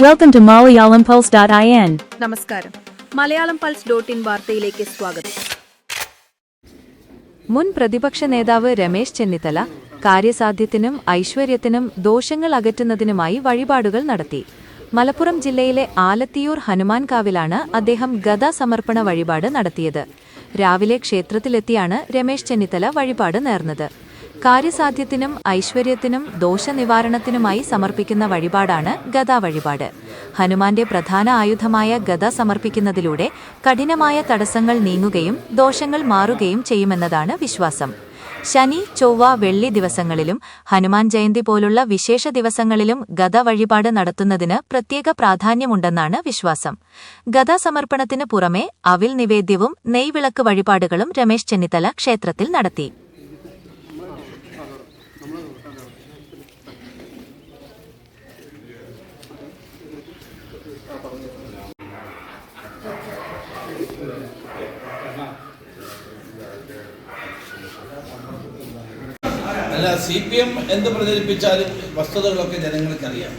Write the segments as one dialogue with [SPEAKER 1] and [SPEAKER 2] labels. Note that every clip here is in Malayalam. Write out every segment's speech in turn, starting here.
[SPEAKER 1] welcome to Malayalam Pulse dot I N
[SPEAKER 2] നമസ്കാരം മലയാളം പൾസ് ഡോട്ട് ഇൻ വാർത്തയിലേക്ക് സ്വാഗതം മുൻ പ്രതിപക്ഷ നേതാവ് രമേശ് ചെന്നിത്തല കാര്യസാധ്യത്തിനും ഐശ്വര്യത്തിനും ദോഷങ്ങൾ അകറ്റുന്നതിനുമായി വഴിപാടുകൾ നടത്തി മലപ്പുറം ജില്ലയിലെ ആലത്തിയൂർ ഹനുമാൻകാവിലാണ് അദ്ദേഹം ഗദാ സമർപ്പണ വഴിപാട് നടത്തിയത് രാവിലെ ക്ഷേത്രത്തിലെത്തിയാണ് രമേശ് ചെന്നിത്തല വഴിപാട് നേർന്നത് കാര്യസാധ്യത്തിനും ഐശ്വര്യത്തിനും ദോഷനിവാരണത്തിനുമായി സമർപ്പിക്കുന്ന വഴിപാടാണ് ഗദാ വഴിപാട് ഹനുമാന്റെ പ്രധാന ആയുധമായ ഗദ സമർപ്പിക്കുന്നതിലൂടെ കഠിനമായ തടസ്സങ്ങൾ നീങ്ങുകയും ദോഷങ്ങൾ മാറുകയും ചെയ്യുമെന്നതാണ് വിശ്വാസം ശനി ചൊവ്വ വെള്ളി ദിവസങ്ങളിലും ഹനുമാൻ ജയന്തി പോലുള്ള വിശേഷ ദിവസങ്ങളിലും ഗത വഴിപാട് നടത്തുന്നതിന് പ്രത്യേക പ്രാധാന്യമുണ്ടെന്നാണ് വിശ്വാസം ഗത സമർപ്പണത്തിന് പുറമെ അവിൽ നിവേദ്യവും നെയ്വിളക്ക് വഴിപാടുകളും രമേശ് ചെന്നിത്തല ക്ഷേത്രത്തിൽ നടത്തി
[SPEAKER 3] സി പി എം എന്ത് പ്രചരിപ്പിച്ചാലും വസ്തുതകളൊക്കെ ജനങ്ങൾക്കറിയാം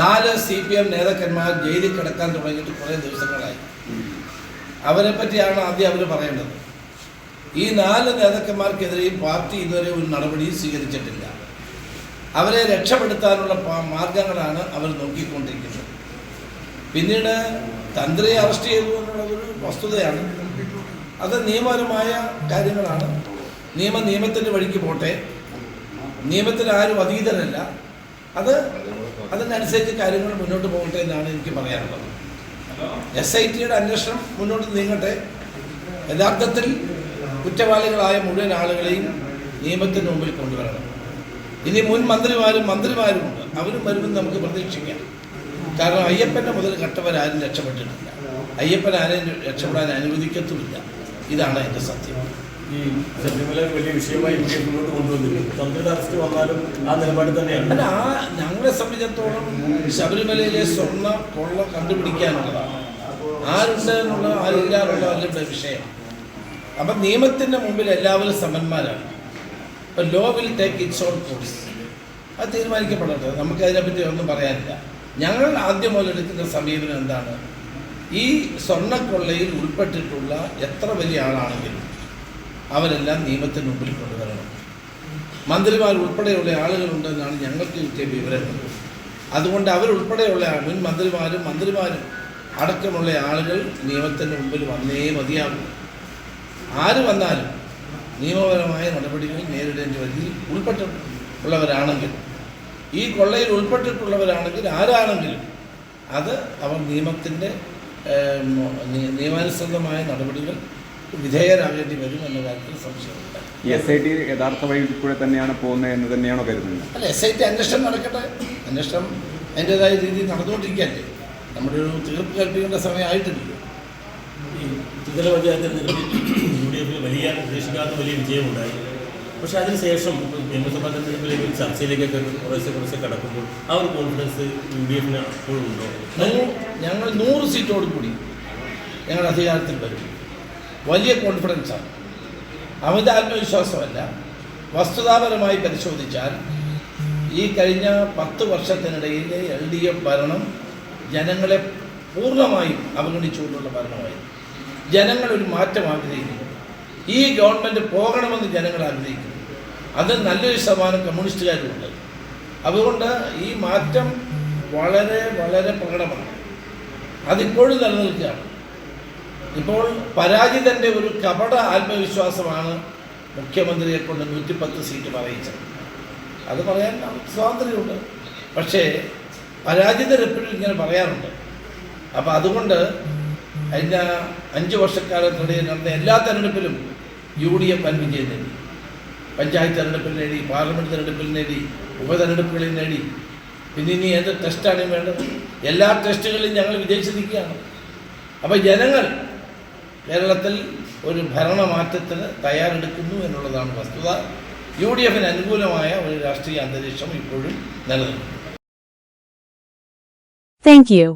[SPEAKER 3] നാല് സി പി എം നേതാക്കന്മാർ ജയിലിൽ കിടക്കാൻ തുടങ്ങിയിട്ട് കുറേ ദിവസങ്ങളായി അവരെ പറ്റിയാണ് ആദ്യം അവർ പറയേണ്ടത് ഈ നാല് നേതാക്കന്മാർക്കെതിരെയും പാർട്ടി ഇതുവരെ ഒരു നടപടി സ്വീകരിച്ചിട്ടില്ല അവരെ രക്ഷപ്പെടുത്താനുള്ള മാർഗങ്ങളാണ് അവർ നോക്കിക്കൊണ്ടിരിക്കുന്നത് പിന്നീട് തന്ത്രിയെ അറസ്റ്റ് ചെയ്തു എന്നുള്ളതൊരു വസ്തുതയാണ് അത് നിയമപരമായ കാര്യങ്ങളാണ് നിയമ നിയമത്തിൻ്റെ വഴിക്ക് പോട്ടെ നിയമത്തിൽ ആരും അതീതനല്ല അത് അതിനനുസരിച്ച് കാര്യങ്ങൾ മുന്നോട്ട് പോകട്ടെ എന്നാണ് എനിക്ക് പറയാനുള്ളത് എസ് ഐ ടിയുടെ അന്വേഷണം മുന്നോട്ട് നീങ്ങട്ടെ യഥാർത്ഥത്തിൽ കുറ്റവാളികളായ മുഴുവൻ ആളുകളെയും നിയമത്തിന് മുമ്പിൽ കൊണ്ടുവരണം ഇനി മുൻ മന്ത്രിമാരും മന്ത്രിമാരുമുണ്ട് അവരും വരുമെന്ന് നമുക്ക് പ്രതീക്ഷിക്കാം കാരണം അയ്യപ്പൻ്റെ മുതൽ ആരും രക്ഷപ്പെട്ടിട്ടില്ല അയ്യപ്പൻ ആരെയും രക്ഷപ്പെടാൻ അനുവദിക്കത്തുമില്ല ഇതാണ് എൻ്റെ സത്യം ഈ
[SPEAKER 4] ശബരിമല വലിയ വിഷയമായി ഇന്ത്യ മുന്നോട്ട് കൊണ്ടുവന്നില്ല തന്ത്രിയുടെ അറസ്റ്റ് വന്നാലും ആ നിലപാട് തന്നെയാണ്
[SPEAKER 3] അല്ല ആ ഞങ്ങളെ സംബന്ധിച്ചിടത്തോളം ശബരിമലയിലെ സ്വർണ്ണ കൊള്ള കണ്ടുപിടിക്കാനുള്ളതാണ് ആരുണ്ട് എന്നുള്ള ആരില്ലാന്നുള്ള അവരുടെ വിഷയം അപ്പൊ നിയമത്തിന്റെ മുമ്പിൽ എല്ലാവരും സമന്മാരാണ് അപ്പൊ law will take its own course അത് തീരുമാനിക്കപ്പെടട്ടെ നമുക്ക് അതിനെപ്പറ്റി ഒന്നും പറയാനില്ല ഞങ്ങൾ ആദ്യം എടുക്കുന്ന സമീപനം എന്താണ് ഈ സ്വർണ്ണക്കൊള്ളയിൽ ഉൾപ്പെട്ടിട്ടുള്ള എത്ര വലിയ ആളാണെങ്കിലും അവരെല്ലാം നിയമത്തിന് മുമ്പിൽ കൊണ്ടുവരണം മന്ത്രിമാർ ഉൾപ്പെടെയുള്ള ആളുകളുണ്ടെന്നാണ് ഞങ്ങൾക്ക് കിട്ടിയ വിവരങ്ങൾ അതുകൊണ്ട് അവരുൾപ്പെടെയുള്ള മുൻ മന്ത്രിമാരും മന്ത്രിമാരും അടക്കമുള്ള ആളുകൾ നിയമത്തിന് മുമ്പിൽ വന്നേ മതിയാകും ആര് വന്നാലും നിയമപരമായ നടപടികൾ നേരിടേണ്ടി വരികയിൽ ഉൾപ്പെട്ട ഉള്ളവരാണെങ്കിൽ ഈ കൊള്ളയിൽ ഉൾപ്പെട്ടിട്ടുള്ളവരാണെങ്കിൽ ആരാണെങ്കിലും അത് അവർ നിയമത്തിൻ്റെ നിയമാനുസൃതമായ നടപടികൾ വിധേയരാകേണ്ടി വരും എന്ന കാര്യത്തിൽ സംശയമുണ്ട്
[SPEAKER 4] എസ് ഐ ടി യഥാർത്ഥ കൂടെ തന്നെയാണ് പോകുന്നത് എന്ന് തന്നെയാണോ കരുതുന്നത്
[SPEAKER 3] അല്ല എസ് ഐ ടി അന്വേഷണം നടക്കട്ടെ അന്വേഷണം അതിൻ്റെതായ രീതിയിൽ നടന്നുകൊണ്ടിരിക്കുകയല്ലേ നമ്മുടെ ഒരു തീർപ്പ് കൽപ്പിക്കേണ്ട സമയമായിട്ടില്ലല്ലോ
[SPEAKER 4] ഈ ത്രിതല വലിയ പ്രതീക്ഷിക്കാത്ത വലിയ വിജയമുണ്ടായി പക്ഷേ അതിനുശേഷം നിയമസഭാ തെരഞ്ഞെടുപ്പിലേക്ക് ചർച്ചയിലേക്കൊക്കെ കുറച്ച് കുറച്ച് കടക്കുമ്പോൾ ആ ഒരു കോൺഫിഡൻസ് യു ഡി എഫിന് അപ്പോഴും
[SPEAKER 3] ഉണ്ടോ ഞങ്ങൾ നൂറ് സീറ്റോട് കൂടി ഞങ്ങളുടെ അധികാരത്തിൽ വരും വലിയ കോൺഫിഡൻസാണ് അമിത ആത്മവിശ്വാസമല്ല വസ്തുതാപരമായി പരിശോധിച്ചാൽ ഈ കഴിഞ്ഞ പത്ത് വർഷത്തിനിടയിൽ എൽ ഡി എഫ് ഭരണം ജനങ്ങളെ പൂർണ്ണമായും അവഗണിച്ചുകൊണ്ടുള്ള ഭരണമായിരുന്നു ജനങ്ങൾ ഒരു മാറ്റം ആഗ്രഹിക്കുന്നു ഈ ഗവൺമെൻറ് പോകണമെന്ന് ജനങ്ങൾ ആഗ്രഹിക്കുന്നു അത് നല്ലൊരു ശതമാനം കമ്മ്യൂണിസ്റ്റുകാരുണ്ട് അതുകൊണ്ട് ഈ മാറ്റം വളരെ വളരെ പ്രകടമാണ് അതിപ്പോഴും നിലനിൽക്കുകയാണ് ഇപ്പോൾ പരാജിതന്റെ ഒരു കപട ആത്മവിശ്വാസമാണ് മുഖ്യമന്ത്രിയെ കൊണ്ട് നൂറ്റിപ്പത്ത് സീറ്റ് പറയിച്ചത് അത് പറയാൻ സ്വാതന്ത്ര്യമുണ്ട് പക്ഷേ പരാജിത എപ്പോഴും ഇങ്ങനെ പറയാറുണ്ട് അപ്പോൾ അതുകൊണ്ട് കഴിഞ്ഞ അഞ്ച് വർഷക്കാലത്തിനിടയിൽ നടന്ന എല്ലാ തെരഞ്ഞെടുപ്പിലും യു ഡി എഫ് വൻ വിജയം നേടി പഞ്ചായത്ത് തെരഞ്ഞെടുപ്പിൽ നേടി പാർലമെന്റ് തെരഞ്ഞെടുപ്പിൽ നേടി ഉപതെരഞ്ഞെടുപ്പുകളിൽ നേടി പിന്നെ ഇനി ഏത് ടെസ്റ്റാണ് വേണ്ടത് എല്ലാ ടെസ്റ്റുകളിലും ഞങ്ങൾ വിജയിച്ചിരിക്കുകയാണ് അപ്പോൾ ജനങ്ങൾ കേരളത്തിൽ ഒരു ഭരണമാറ്റത്തിന് തയ്യാറെടുക്കുന്നു എന്നുള്ളതാണ് വസ്തുത യു ഡി എഫിന് അനുകൂലമായ ഒരു രാഷ്ട്രീയ അന്തരീക്ഷം ഇപ്പോഴും നിലനിൽക്കുന്നു
[SPEAKER 1] താങ്ക് യു